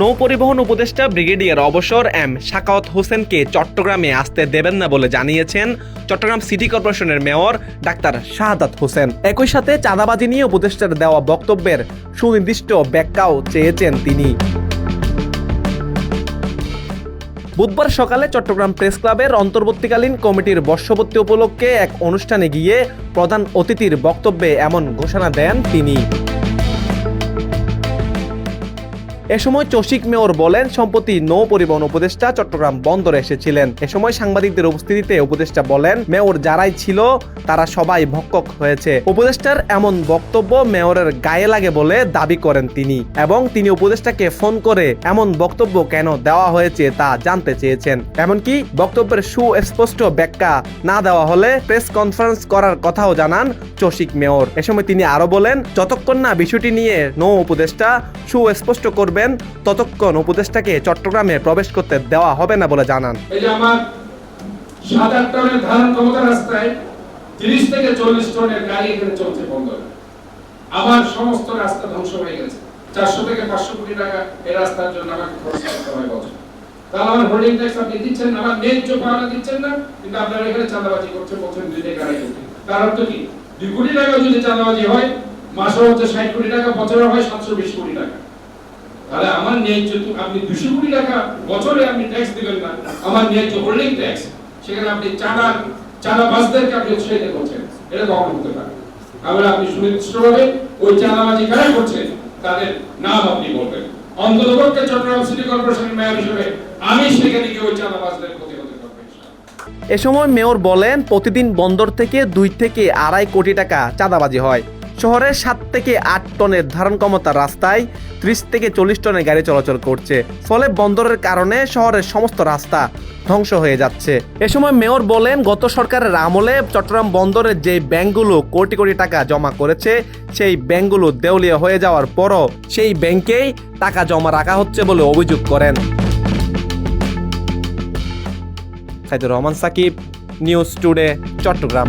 নৌ পরিবহন উপদেষ্টা ব্রিগেডিয়ার অবসর এম শাকাওয়াত হোসেনকে চট্টগ্রামে আসতে দেবেন না বলে জানিয়েছেন চট্টগ্রাম সিটি কর্পোরেশনের মেয়র ডাক্তার শাহাদাত হোসেন। একই সাথে চাঁদাবাজি নিয়ে উপদেষ্টার দেওয়া বক্তব্যের সুনির্দিষ্ট ব্যাখ্যাও চেয়েছেন তিনি। বুধবার সকালে চট্টগ্রাম প্রেস ক্লাবের অন্তর্বর্তীকালীন কমিটির বর্ষপূর্তি উপলক্ষে এক অনুষ্ঠানে গিয়ে প্রধান অতিথির বক্তব্যে এমন ঘোষণা দেন তিনি। এ সময় চসিক মেয়র বলেন, সম্প্রতি নৌ পরিবহন উপদেষ্টা চট্টগ্রাম বন্দরে এসেছিলেন। এ সময় সাংবাদিকদের উপস্থিতিতে উপদেষ্টা বলেন, মেয়র যারাই ছিল, তারা সবাই ভক্ষক হয়েছে। উপদেষ্টার এমন বক্তব্য মেয়রের গায়ে লাগে বলে দাবি করেন তিনি এবং তিনি উপদেষ্টাকে ফোন করে এমন বক্তব্য কেন দেওয়া হয়েছে তা জানতে চেয়েছেন। এমনকি বক্তব্যের সুস্পষ্ট ব্যাখ্যা না দেওয়া হলে প্রেস কনফারেন্স করার কথাও জানান চসিক মেয়র। এ সময় তিনি আরও বলেন, যতক্ষণ না বিষয়টি নিয়ে নৌ উপদেষ্টা সুস্পষ্ট করবেন ততক্ষণ উপদেষ্টাকে চট্টগ্রামে প্রবেশ করতে দেওয়া হবে না বলে জানান। এই যে আমার সাত আট টনের ধারণ ক্ষমতা রাস্তায় তিরিশ থেকে চল্লিশ টনের গাড়ি এখানে চলছে বন্দরে আমার সমস্ত রাস্তা ধ্বংস হয়ে গেছে। চারশো থেকে পাঁচশো কোটি টাকা এই রাস্তার জন্য আমাকে খরচ করতে হয় বছর। তাহলে আমার হোল্ডিং ট্যাক্স আপনি দিচ্ছেন আমার ন্যায্য পাওনা দিচ্ছেন না, কিন্তু আপনারা এখানে চাঁদাবাজি করছেন, বলছেন দুই থেকে আড়াই কোটি কি? দুই কোটি টাকা যদি চাঁদাবাজি হয়, মাসে হচ্ছে ষাট কোটি টাকা, বছরে হয় সাতশো বিশ কোটি টাকা। তাহলে আমার ন্যায্য তো আপনি দুশো কোটি টাকা বছরে আপনি ট্যাক্স দিবেন না। আমার ন্যায্য হোল্ডিং ট্যাক্স সেখানে আপনি চাঁদা চাঁদা বাসদেরকে আপনি উৎসাহিত করছেন। এটা কখন হতে পারে আবার আপনি সুনির্দিষ্টভাবে ওই চাঁদাবাজি কারা করছে তাদের নাম আপনি বলবেন। অন্ততপক্ষে চট্টগ্রাম সিটি কর্পোরেশনের মেয়র হিসেবে আমি সেখানে গিয়ে ওই চাঁদাবাজদের প্রতিহত এ সময় মেয়র বলেন, প্রতিদিন বন্দর থেকে দুই থেকে আড়াই কোটি টাকা চাঁদাবাজি হয়। শহরের সাত থেকে আট টনের ধারণ ক্ষমতার রাস্তায়, ত্রিশ থেকে চল্লিশ টনের গাড়ি চলাচল করছে। ফলে বন্দরের কারণে শহরের সমস্ত রাস্তা ধ্বংস হয়ে যাচ্ছে। এ সময় মেয়র বলেন, গত সরকারের আমলে চট্টগ্রাম বন্দরের যে ব্যাংকগুলো কোটি কোটি টাকা জমা করেছে, সেই ব্যাংকগুলো দেউলিয়া হয়ে যাওয়ার পরও সেই ব্যাংকেই টাকা জমা রাখা হচ্ছে বলে অভিযোগ করেন। Saidur Rahman Sakib, news today, Chattogram.